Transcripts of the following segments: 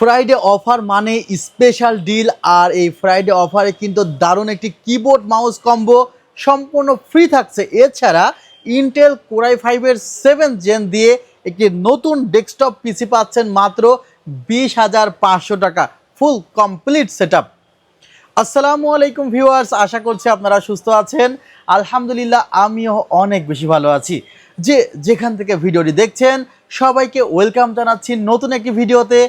Friday offer মানে special deal আর এই ফ্রাইডে অফারে কিন্তু দারুণ একটি কিবোর্ড মাউস কম্বো সম্পূর্ণ ফ্রি থাকছে। এছাড়া ইন্টেল কোরাই ফাইভের সেভেন জেন দিয়ে একটি নতুন ডেস্কটপ পিসি পাচ্ছেন মাত্র বিশ হাজার পাঁচশো টাকা। ফুল কমপ্লিট সেট আসসালামু আলাইকুম ভিউয়ার্স আশা করছি আপনারা সুস্থ আছেন। আলহামদুলিল্লাহ, আমিও অনেক বেশি ভালো আছি। যে যেখান থেকে ভিডিওটি দেখছেন, সবাইকে ওয়েলকাম জানাচ্ছি নতুন একটি ভিডিওতে।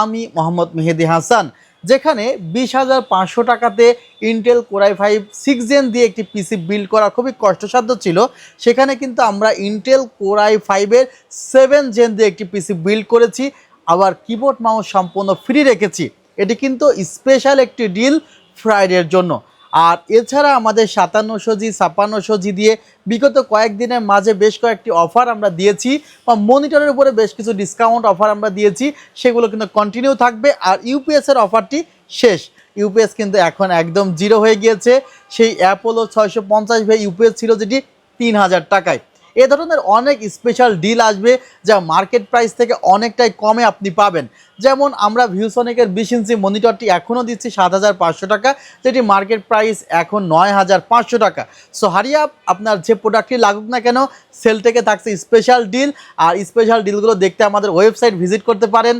আমি মোহাম্মদ মেহেদি হাসান, যেখানে বিশ হাজার পাঁচশো টাকাতে Intel core i five six gen দিয়ে একটি পিসি বিল্ড করা খুবই কষ্টসাধ্য ছিল। সেখানে কিন্তু আমরা ইন্টেল কোরাই ফাইভের সেভেন জেন দিয়ে একটি পিসি বিল্ড করেছি, আবার কিবোর্ড মাউস সম্পূর্ণ ফ্রি রেখেছি। এটি কিন্তু স্পেশাল একটি ডিল ফ্রাইডের জন্য। আর এছাড়া আমাদের সাতান্নশো জি, ছাপ্পান্নশো জি দিয়ে বিগত কয়েকদিনের মাঝে বেশ কয়েকটি অফার আমরা দিয়েছি বা মনিটরের উপরে বেশ কিছু ডিসকাউন্ট অফার আমরা দিয়েছি, সেগুলো কিন্তু কন্টিনিউ থাকবে আর ইউপিএসের অফারটি শেষ। ইউপিএস কিন্তু এখন একদম জিরো হয়ে গিয়েছে। সেই অ্যাপোলো ছয়শো পঞ্চাশ ভাই ইউপিএস ছিল যেটি তিন হাজার টাকায়। এ ধরনের অনেক স্পেশাল ডিল আসবে যা মার্কেট প্রাইস থেকে অনেকটাই কমে আপনি পাবেন। যেমন আমরা ভিউসনিকের বিশ ইঞ্চি মনিটরটি এখনও দিচ্ছি সাত হাজার পাঁচশো টাকা, যেটি মার্কেট প্রাইস এখন নয় হাজার পাঁচশো টাকা। সো হারিয়া আপনার যে প্রোডাক্টটি লাগুক না কেন সেল থেকে থাকছে স্পেশাল ডিল আর স্পেশাল ডিলগুলো দেখতে আমাদের ওয়েবসাইট ভিজিট করতে পারেন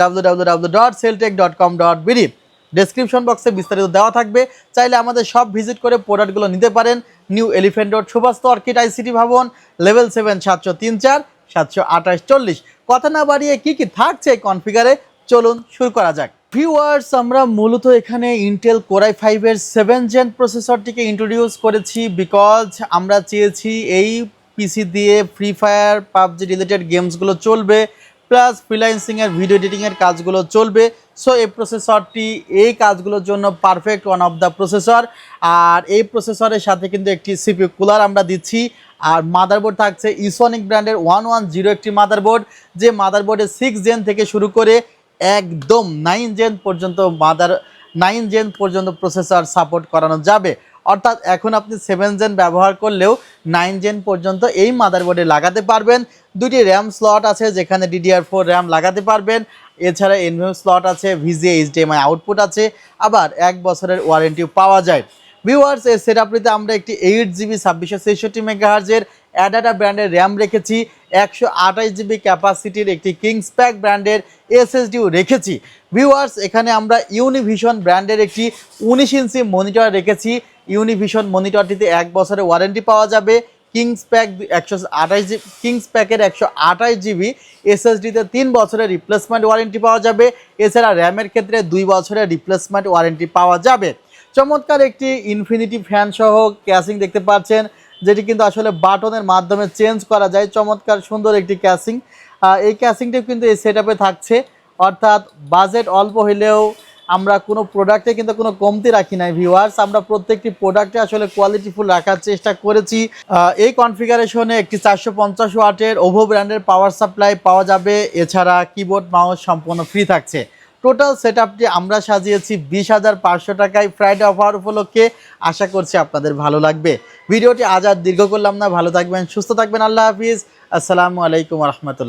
W W W dot celltech dot com dot BD description বক্সে বিস্তারিত দেওয়া থাকবে, চাইলে আমাদের সব ভিজিট করে প্রোডাক্টগুলো নিতে পারেন। New elephant road Subhash orchid ICT ভবন, লেভেল সেভেন, সাতশো তিন চার, সাতশো আঠাশ চল্লিশ। কথা না বাড়িয়ে কি কি থাকছে কনফিগারে চলুন শুরু করা যাক। ভিউয়ার্স আমরা মূলত এখানে ইন্টেল কোরাই ফাইভের সেভেন জেন প্রসেসরটিকে ইন্ট্রোডিউস করেছি বিকজ আমরা চেয়েছি এই পিসি দিয়ে ফ্রি ফায়ার পাবজি রিলেটেড গেমসগুলো চলবে। প্লাস ফ্রিলান্সিংয়ের ভিডিও এডিটিংয়ের কাজগুলো চলবে। সো এই প্রসেসরটি এই কাজগুলোর জন্য perfect one of the processor আর এই প্রসেসরের সাথে কিন্তু একটি সিপিউ কুলার আমরা দিচ্ছি। আর মাদারবোর্ড থাকছে ইসনিক ব্র্যান্ডের ওয়ান ওয়ান জিরো একটি মাদারবোর্ড যে মাদারবোর্ডে সিক্স জেন থেকে শুরু করে একদম নাইন জেন পর্যন্ত মাদার নাইন জেন পর্যন্ত প্রসেসর সাপোর্ট করানো যাবে। অর্থাৎ এখন আপনি সেভেন জেন ব্যবহার করলেও নাইন জেন পর্যন্ত এই মাদারবোর্ডে লাগাতে পারবেন। দুটি র্যাম স্লট আছে যেখানে ডিডিআর ফোর র্যাম লাগাতে পারবেন। এছাড়া এনভিএম স্লট আছে ভিজিএ এইচডিএমআই আউটপুট আছে। আবার এক বছরের ওয়ারেন্টিও পাওয়া যায়। ভিউয়ার্স এই সেটআপটিতে আমরা একটি এইট জিবি ছাব্বিশশো ছেষট্টি মেগাহার্জের অ্যাডাটা ব্র্যান্ডের র্যাম রেখেছি, একশো আঠাশ জিবি ক্যাপাসিটির একটি কিংস প্যাক ব্র্যান্ডের এসএসডিও রেখেছি। ভিউয়ার্স এখানে আমরা ইউনিভিশন ব্র্যান্ডের একটি উনিশ ইঞ্চি মনিটর রেখেছি। ইউনিভিশন মনিটরটিতে এক বছরের ওয়ারেন্টি পাওয়া যাবে। কিংস প্যাক একশো আঠাশ জি কিংস প্যাকের একশো আঠাশ জিবি এসএসডিতে তিন বছরের রিপ্লেসমেন্ট ওয়ারেন্টি পাওয়া যাবে। এছাড়া র্যামের ক্ষেত্রে দুই বছরের রিপ্লেসমেন্ট ওয়ারেন্টি পাওয়া যাবে। চমৎকার একটি ইনফিনিটি ফ্যান সহ ক্যাসিং দেখতে পাচ্ছেন, যেটি কিন্তু আসলে বাটনের মাধ্যমে চেঞ্জ করা যায়। চমৎকার, সুন্দর একটি ক্যাসিং এই ক্যাসিংটি কিন্তু এই সেট থাকছে। অর্থাৎ বাজেট অল্প হইলেও আমরা কোনো প্রোডাক্টে কিন্তু কোনো কমতি রাখি নাই ভিউয়ার্স আমরা প্রত্যেকটি প্রোডাক্টে আসলে কোয়ালিটিফুল রাখার চেষ্টা করেছি। এই কনফিগারেশনে একটি চারশো পঞ্চাশ ওয়াটের ওভো ব্র্যান্ডের পাওয়ার সাপ্লাই পাওয়া যাবে। এছাড়া কিবোর্ড মাউস সম্পূর্ণ ফ্রি থাকছে। টোটাল সেট আপটি আমরা সাজিয়েছি বিশ হাজার পাঁচশো টাকায় ফ্রাইডে অফার উপলক্ষে। আশা করছি আপনাদের ভালো লাগবে। ভিডিওটি আজ আর দীর্ঘ করলাম না। ভালো থাকবেন, সুস্থ থাকবেন। আল্লাহ হাফিজ। আসসালামু আলাইকুম রহমতুল্লাহ।